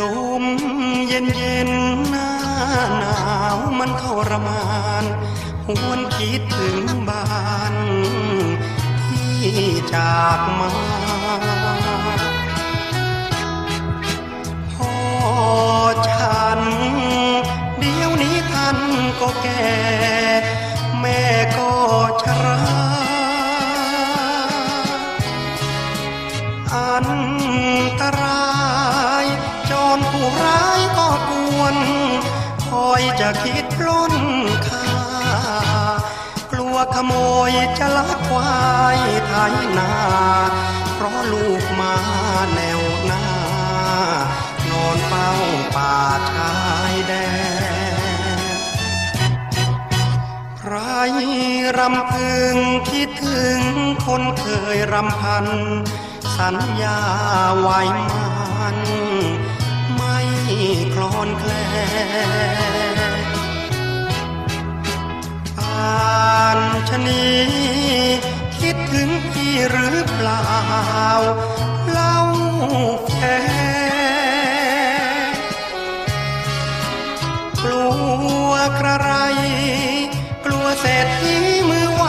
ลมเย็นเย็นหน้าหนาวมันทรมานหวนคิดถึงบ้านที่จากมา อยจะคิดปล้นค่ากลัวขโมยจะลักควายไถนา เพราะลูกมาแนวหน้า นอนเฝ้าป่าชายแดนใครรำพึงคิดถึงคนเคยรำพัน สัญญาไว้มันไม่คลอนแคลน นีคิดถึงพี่หรือเปล่า เล่าแค่กลัวกระไร กลัวเศรษฐีมือไว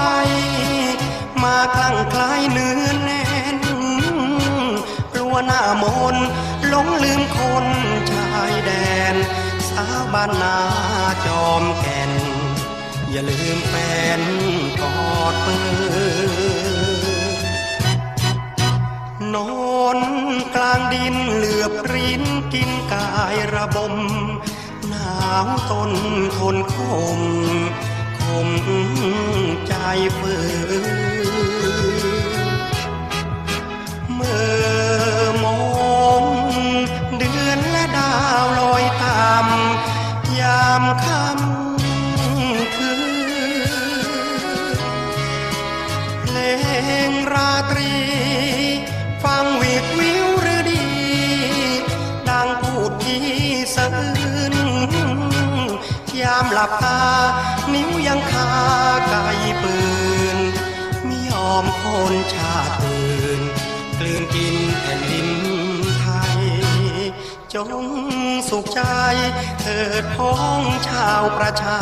มาคลั่งคล้ายเนื้อแน่น กลัวหน้ามนหลงลืมคนชายแดน สาวบ้านนาจอมแก่น อย่าลืมแฟนกอดมือนอนกลางดินเหลือบรินกินกายระบม หนาวตนทนคมคมใจเฟื่อ ลงราตรี ฟังวิดวิวหรือดีดังพูดที่สะอื้นยามหลับตา นิ้วยังคาไกปืนไม่ยอมคนชาติอื่นกลืนกินแผ่นดินไทย จงสุขใจเถิดพ้องชาวประชา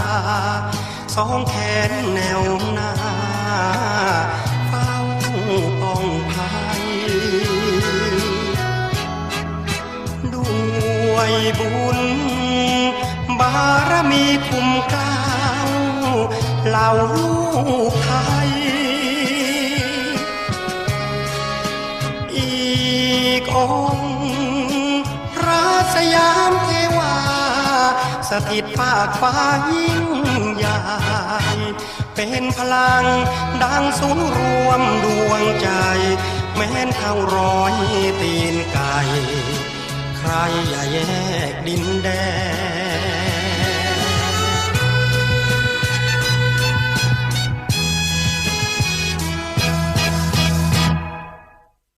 สองแขนแนวหน้า บุญ บารมีคุ้มเกล้าวเหล่าลูกไทย อีกองพระสยามเทวา สถิตภาคฟ้ายิ่งใหญ่เป็นพลังดังศูนรวมดวงใจ แม้นเท่าร้อยตีนไก่ ใครอย่าแยกดินแดน